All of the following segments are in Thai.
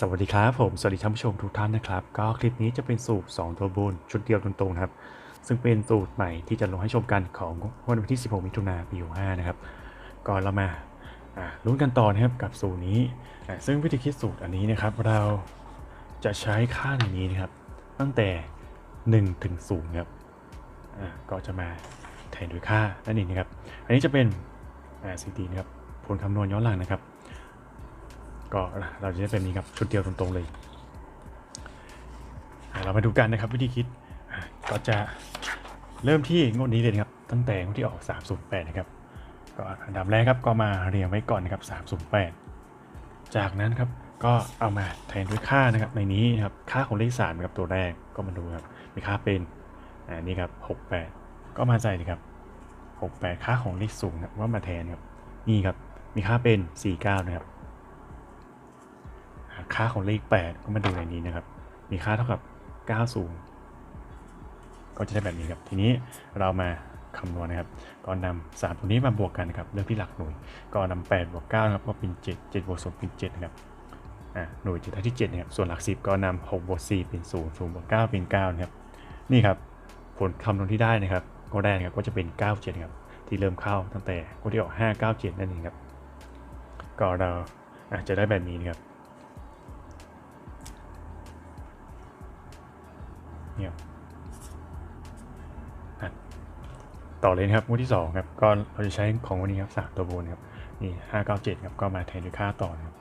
สวัสดีครับผมสวัสดีท่านผู้ชมทุกท่านนะครับ ก็คลิปนี้จะเป็นสูตร2ตัวบูนชุดเดียวตรงๆครับ ซึ่งเป็นสูตรใหม่ที่จะลงให้ชมกันของวันที่ 16 มิถุนายนปี65นะครับก่อนเรามาลุ้นกันต่อนะครับกับสูตรนี้ ซึ่งวิธีคิดสูตรอันนี้นะครับ เราจะใช้ค่าในนี้นะครับ ตั้งแต่ 1 ถึง0ครับก็จะมาแทนด้วยค่านั่นเองนะครับ อันนี้จะเป็นอ่าสถิตินะครับผลคำนวณย้อนหลังนะครับ ก็เราจะได้เป็นนี้ครับชุดเดียวตรงๆเลย เรามาดูกันนะครับวิธีคิดก็จะเริ่มที่งวดนี้เลยครับ ตั้งแต่งวดที่ออก 308 นะครับ ก็อันดับแรกครับก็มาเรียงไว้ก่อนนะครับ 308 จากนั้นครับก็เอามาแทนด้วยค่านะครับในนี้นะครับค่าของเลข3นะครับตัวแรกก็มาดูครับมีค่าเป็นอ่านี่ครับ 68 ก็มาใส่เลยครับ 68 ค่าของเลขสูงนะว่ามาแทนครับนี่ครับมีค่าเป็น 49 นะครับ ค่าของเลข 8 ก็มาดูในนี้นะครับ มีค่าเท่ากับ 90 ก็จะได้แบบนี้ครับ ทีนี้เรามาคำนวณนะครับ ก็นำ3ตัวนี้มาบวกกันนะครับเริ่มที่หลักหน่วย ก็นำ8บวก9นะครับก็เป็น 7 7บวก2เป็น7นะครับอ่าหน่วยจะได้ที่7นะครับ ส่วนหลัก 10 ก็นำ6บวก4เป็น0 0บวก9เป็น9นะครับ นี่ครับ ผลคำนวณที่ได้นะครับ ก็ได้นะครับ ก็จะเป็น 97 ครับ ที่เริ่มเข้าตั้งแต่ก็ที่ออก597 นั่นเองครับ ก็เราอาจจะได้แบบนี้นะครับ เนี่ยต่อเลยนะครับงวดที่สองครับก็เราจะใช้ของวันนี้ครับสามตัวบนครับนี่ห้าเก้าเจ็ดครับก็มาแทนด้วยค่าต่อนะครับ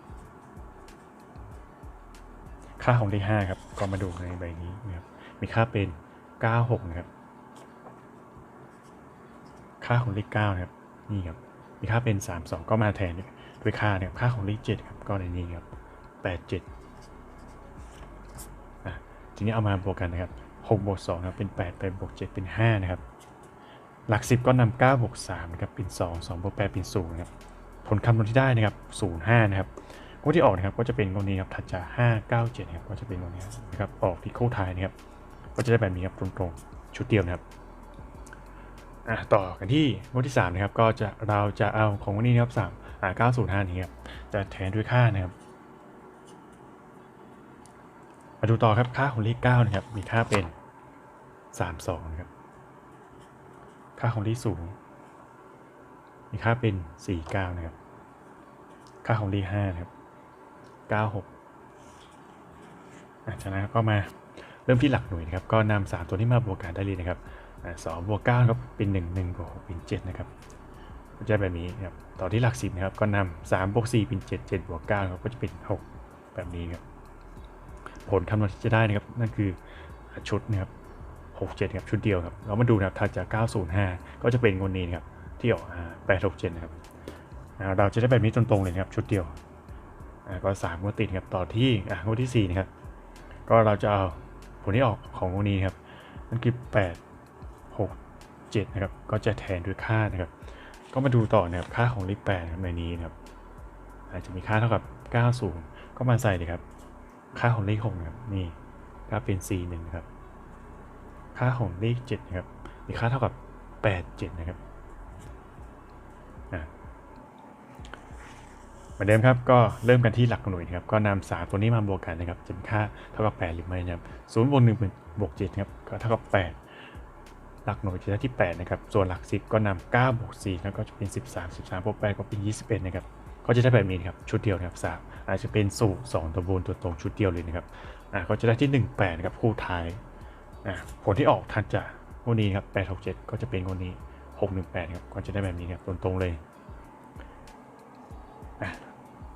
ค่าของเลขห้าครับก็มาดูในใบนี้นะครับมีค่าเป็นเก้าหกนะครับค่าของเลขเก้านะครับนี่ครับมีค่าเป็นสามสองก็มาแทนด้วยค่าเนี่ยค่าของเลขเจ็ดครับก็ในนี้ครับแปดเจ็ดทีนี้เอามาบวกกันนะครับ 6บวก2นะครับเป็น 8 8บวก7เป็น 5 นะครับ หลัก 10 ก็นำ9บวก3นะครับเป็น 2 2บวก8เป็น0นะครับผลคำนวณที่ได้นะครับ0 5นะครับงวดที่ออกนะครับก็จะเป็นงวดนี้ครับถัดจาก5 9 7นะครับก็จะเป็นงวดนี้นะครับออกที่คู่ท้ายนะครับก็จะได้แบบนี้ครับตรงๆ ชุดเดียวนะครับอะต่อกันที่งวดที่3นะครับก็จะเราจะเอาของงวันนี้นะครับ3อ่า905นี้ครับจะแทนด้วยค่านะครับ มาดูต่อครับค่าของเลข9นะครับมีค่าเป็น 32นะครับค่าของเลขสูงมีค่าเป็น 49นะครับค่าของเลข5นะครับ96อะจากนั้นก็มาเริ่มที่หลักหน่วยนะครับก็นำ3ตัวนี้มาบวกกันได้เลยนะครับสอะ2บวก9ครับเป็น1 1บวก6เป็น7นะครับก็จะแบบนี้นครับต่อที่หลัก10นะครับก็นำา3บวก4เป็น7 7บวก9ครับก็จะเป็น6แบบนี้ครับ ผลคำนวณที่จะได้นะครับ นั่นคือชุดนะครับ67ครับชุดเดียวครับ เรามาดูนะครับถัดจาก 905 ก็จะเป็นคนนี้นะครับที่ออก867นะครับเราจะได้แบบนี้ตรงๆเลยนะครับชุดเดียวก็3งวดติดครับต่อที่งวดที่4นะครับก็เราจะเอาผลที่ออกของงวดนี้ครับนั่นคือ 8 6 7นะครับก็จะแทนด้วยค่านะครับ ก็มาดูต่อนะครับค่าของเลข8ในนี้นะครับอาจจะมีค่าเท่ากับ 90 ก็มาใส่เลยครับ ค่าของเลข6นะครับนี่ก็เป็น4 1นะครับ ค่าของเลข7นะครับมีค่าเท่ากับ8 7นะครับเหมือนเดิมครับก็เริ่มกันที่หลักหน่วยนะครับก็นำสามตัวนี้มาบวกกันนะครับจะมีค่าเท่ากับ 8 หรือไม่นะครับศูนย์บวกหนึ่งเป็นบวก7ครับก็เท่ากับ 8 หลักหน่วยจะได้ที่ 8 นะครับ ส่วนหลัก 10 ก็นำ9บวก4แล้วก็จะเป็น 13 13บวก8ก็เป็น 21 นะครับ ก็จะได้แบบนี้นครับชุดเดียวนะครับสามอาจจะเป็นสูตร2ตัวบนตัวตรงชุดเดียวเลยนะครับอ่าก็จะได้ที่ 18นะครับคู่ท้ายอ่าผลที่ออกทันจากงวดนี้ครับ867 ก็จะเป็นงวดนี้ 618ครับก็จะได้แบบนี้ครับตรงๆเลยอะ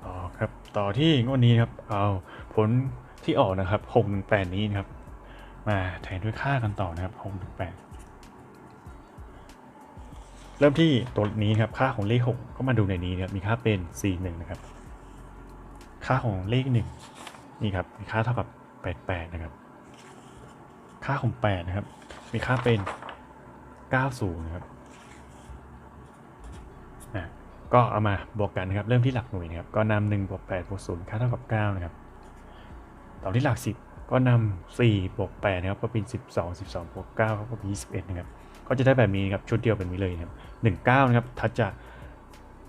ต่อครับต่อที่งวดนี้ครับเอาผลที่ออกนะครับ618นี้นะครับมาแทนด้วยค่ากันต่อนะครับ618 เริ่มที่ตัวนี้ครับค่าของเลข 6 ก็มาดูในนี้นะครับมีค่าเป็น 41 นะครับ ค่าของเลข 1 นี่ครับมีค่าเท่ากับ 88 นะครับ ค่าของ 8 นะครับ มีค่าเป็น 90 นะครับอะก็เอามาบวกกันนะครับ เริ่มที่หลักหน่วยนะครับ ก็นำ1บวก8บวก0ค่าเท่ากับ 9 นะครับ ต่อที่หลัก 10 ก็นำ4บวก8นะครับ ก็เป็น 12 12บวก9ก็เป็น21 นะครับ ก็จะได้แบบนี้ครับชุดเดียวแบบนี้เลยนะครับ19นะครับถัดจาก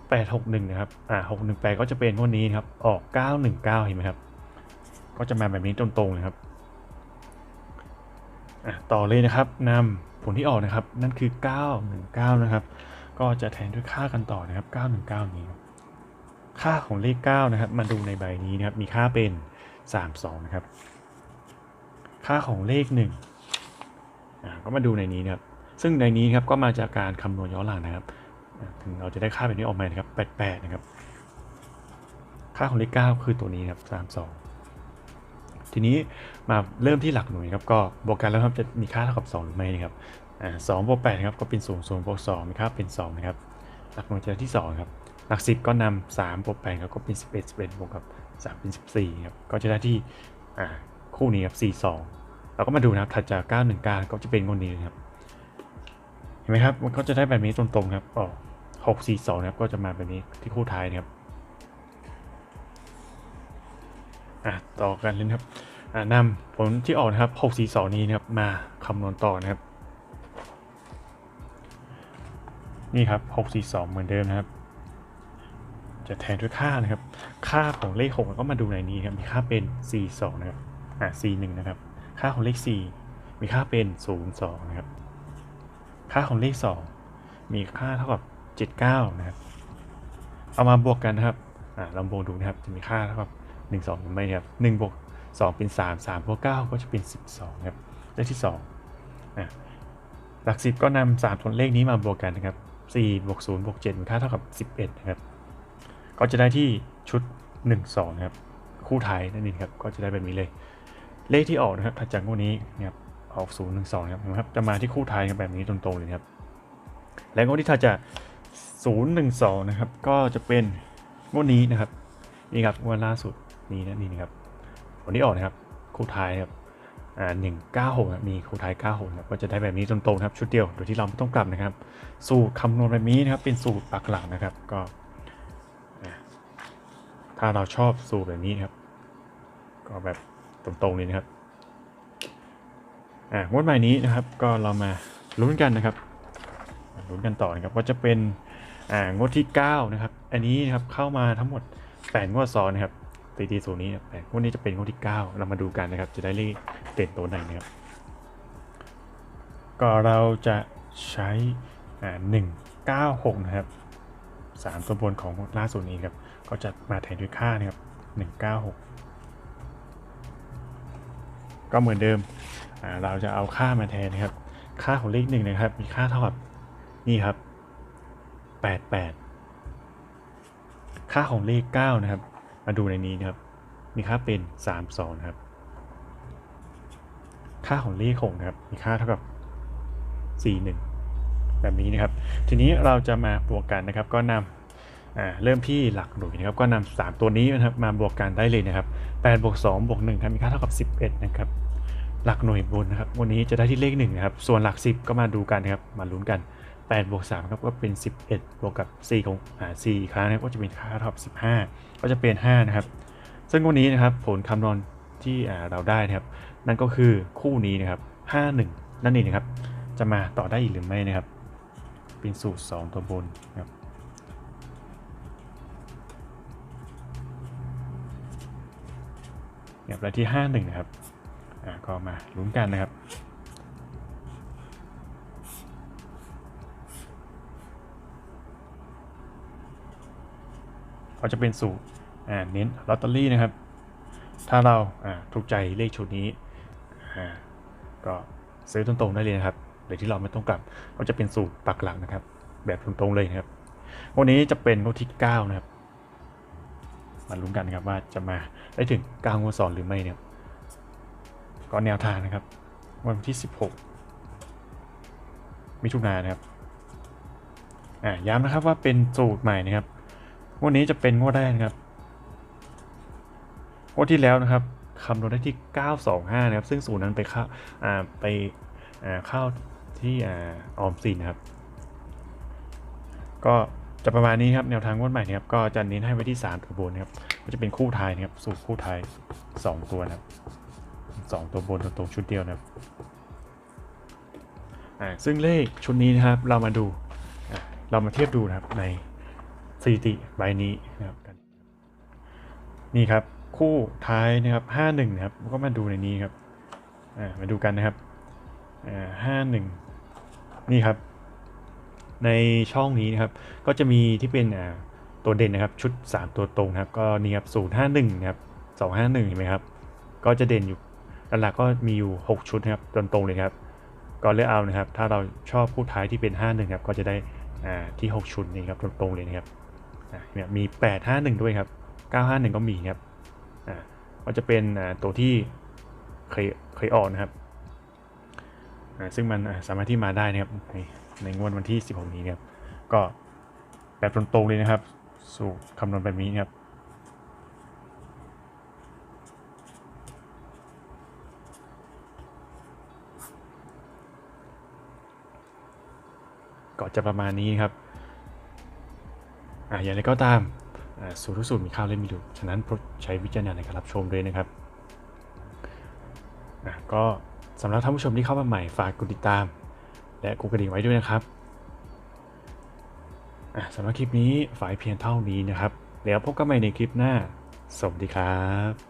861นะครับอ่า618ก็จะเป็นงวดนี้ครับออก919เก้าเห็นไหมครับก็จะมาแบบนี้ตรงๆเลยครับอะต่อเลยนะครับนำผลที่ออกนะครับนั่นคือ 919 นะครับ ก็จะแทนด้วยค่ากันต่อนะครับ 919 นี้ครับค่าของเลข 9 นะครับ มาดูในใบนี้นะครับ มีค่าเป็น 32 นะครับ ค่าของเลข1อ่าก็มาดูในนี้นะครับ ซึ่งในนี้ครับก็มาจากการคำนวณย้อนหลังนะครับถึงเราจะได้ค่าแบบนี้ออกมานะครับ 88 นะครับ ค่าของเลข9คือตัวนี้ครับ 32 ทีนี้มาเริ่มที่หลักหน่วยครับ ก็บวกกันแล้วครับจะมีค่าเท่ากับ 2 หรือไม่นะครับอ่า2บวก8ครับก็เป็น0 0บวก2มีค่าเป็น2นะครับ หลักหน่วยจะที่ 2 ครับ หลัก 10 ก็นำ3บวก8ครับก็เป็น 11 11บวกกับ3เป็น14ครับก็จะได้ที่คู่นี้ครับ 4 2 เราก็มาดูนะครับถัดจาก 9 1 9 ก็จะเป็นคนนี้นะครับ ห็นไหมครับ มันก็จะได้แบบนี้ตรงๆครับอ๋อ6 4 2นะครับ ก็จะมาแบบนี้ที่คู่ท้ายนะครับ อะต่อกันเลยครับ อ่านำผลที่ออกนะครับ6 4 2นี้นะครับ มาคำนวณต่อนะครับ นี่ครับ6 4 2เหมือนเดิมนะครับ จะแทนด้วยค่านะครับ ค่าของเลข6ก็มาดูในนี้ครับ มีค่าเป็น4 2นะครับ อ่า4 1นะครับ ค่าของเลข4มีค่าเป็น0 2นะครับ ค่าของเลข 2 มีค่าเท่ากับ 79 นะครับ เอามาบวกกันนะครับอ่าลองบวกดูนะครับ จะมีค่าเท่ากับ1 2หรือไม่ครับ1บวก2 เป็น 3 3บวก9ก็จะเป็น 12นะครับเลขที่2อะหลัก 10 ก็นำ3ตัวเลขนี้มาบวกกันนะครับ4บวก0บวก7มีค่าเท่ากับ 11นะครับ ก็จะได้ที่ชุด 1 2นะครับ คู่ไทยนั่นเองครับ ก็จะได้แบบนี้เลย เลขที่ออกนะครับถัดจากงวดนี้นะครับ ออก0 1 2นะครับเห็นะครับ จะมาที่คู่ไทยกันแบบนี้ตรงๆเลยครับ และงวดที่ถัดจาก0 1 2นะครับ ก็จะเป็นงวดนี้นะครับ นี่ครับงวดล่าสุดนี้นะนี่นะครับวันนี้ออกนะครับ คู่ไทยครับอ่าหนึ่งเก้าหกมีคู่ไทยเก้าหกครับก็จะได้แบบนี้ตรงๆครับชุดเดียวโดยที่เราไม่ต้องกลับนะครับ สูตรคำนวณแบบนี้นะครับ เป็นสูตรปักหลักนะครับก็ถ้าเราชอบสูตรแบบนี้ครับ ก็แบบตรงๆเลยนะครับ อ่างวดใหม่นี้นะครับก็เรามาลุ้นกันนะครับลุ้นกันต่อนะครับว่าจะเป็นอ่างวดที่ 9 นะครับ อันนี้นะครับเข้ามาทั้งหมด 8 งวดซ้อนนะครับตีตีสูนี้แปดงวดนี้จะเป็นงวดที่ 9 เรามาดูกันนะครับ จะได้เลขเด่นตัวไหนนะครับ ก็เราจะใช้อ่า196นะครับ3ตัวบนของล่าสุดนี้ครับก็จะมาแทนด้วยค่านะครับ196ก็เหมือนเดิม เราจะเอาค่ามาแทนนะครับ ค่าของเลขหนึ่งนะครับ มีค่าเท่ากับนี่ครับ88 ค่าของเลข9นะครับ มาดูในนี้นะครับ มีค่าเป็น 32นะครับ ค่าของเลข6นะครับ มีค่าเท่ากับ 41 แบบนี้นะครับ ทีนี้เราจะมาบวกกันนะครับ ก็นำเริ่มที่หลักหน่วยนะครับ ก็นำ3ตัวนี้นะครับ มาบวกกันได้เลยนะครับ8บวก2บวก1ครับ มีค่าเท่ากับ 11 นะครับ หลักหน่วยบนนะครับ วันนี้จะได้ที่เลข1นะครับ ส่วนหลัก 10 ก็มาดูกันนะครับ มาลุ้นกัน8บวก3ครับก็เป็น 11บวกกับ4ของอ่า4ครั้งนะครับก็จะเป็นค่าเท่ากับ15 ก็จะเป็น 5 นะครับ ซึ่งวันนี้นะครับผลคำนวณที่เราได้นะครับ นั่นก็คือคู่นี้นะครับ51 นั่นเองนะครับ จะมาต่อได้อีกหรือไม่นะครับ เป็นสูตร 2 ตัวบนนะครับเนี่ยและที่ 51 นะครับ อ่าก็มาลุ้นกันนะครับก็จะเป็นสูตรเน้นลอตเตอรี่นะครับ ถ้าเราถูกใจเลขชุดนี้ ก็ซื้อตรงๆได้เลยนะครับโดยที่เราไม่ต้องกลับ ก็จะเป็นสูตรปักหลักนะครับ แบบตรงๆเลยนะครับ วันนี้จะเป็นงวดที่ 9 นะครับ มาลุ้นกันนะครับว่าจะมาได้ถึง9งวดซ้อนหรือไม่เนี่ย ก็แนวทางนะครับ วันที่ 16 มิถุนายนนะครับอ่าย้ำนะครับว่าเป็นสูตรใหม่นะครับงวดนี้จะเป็นงวดแรกนะครับงวดที่แล้วนะครับคำนวณได้ที่ 925 นะครับ ซึ่งสูตรนั้นไปเข้าอ่าไปอ่าเข้าที่อ่าออมสินนะครับ ก็จะประมาณนี้ครับแนวทางงวดใหม่นะครับก็จะเน้นให้ไว้ที่ 3 ตัวบนนะครับก็จะเป็นคู่ไทยนะครับสูตรคู่ไทย 2 ตัวนะครับ 2 ตัวบนตัวตรงชุดเดียวนะครับซึ่งเลขชุดนี้นะครับเรามาดูเรามาเทียบดูนะครับในสถิติใบนี้นะครับนี่ครับคู่ท้ายนะครับห้าหนึ่งนะครับก็มาดูในนี้ครับมาดูกันนะครับห้าหนึ่งนี่ครับ ในช่องนี้นะครับ ก็จะมีที่เป็นตัวเด่นนะครับชุด 3 ตัวตรงนะครับ ก็นี่ครับศูนย์ห้าหนึ่งนะครับสองห้าหนึ่งเห็นไหมครับ ก็จะเด่นอยู่ หลักๆก็มีอยู่ 6 ชุดนะครับตรงตรงๆเลยครับก็เลือกเอานะครับ ถ้าเราชอบคู่ท้ายที่เป็น 5 1ครับก็จะได้อ่าที่ 6 ชุดนี้ครับตรงๆเลยนะครับอ่าเนี่ยมี 8 5 1 ด้วยครับ 9 5 1 ก็มีครับอ่าก็จะเป็นอ่าตัวที่เคยเคยออกนะครับอ่าซึ่งมันสามารถที่มาได้นะครับในในงวดวันที่ 16 นี้นะครับก็แบบตรงๆเลยนะครับ สูตรคำนวณแบบนี้นะครับ ก็จะประมาณนี้ครับอ่าอย่างไรก็ตามอ่าสูตรทุกสูตรมีข้าวเล่นมีดูฉะนั้นโปรดใช้วิจารณญาณในการรับชมด้วยนะครับอะก็สำหรับท่านผู้ชมที่เข้ามาใหม่ฝากกดติดตาม และกดกระดิ่งไว้ด้วยนะครับอะสำหรับคลิปนี้ฝากเพียงเท่านี้นะครับ แล้วพบกันใหม่ในคลิปหน้า สวัสดีครับ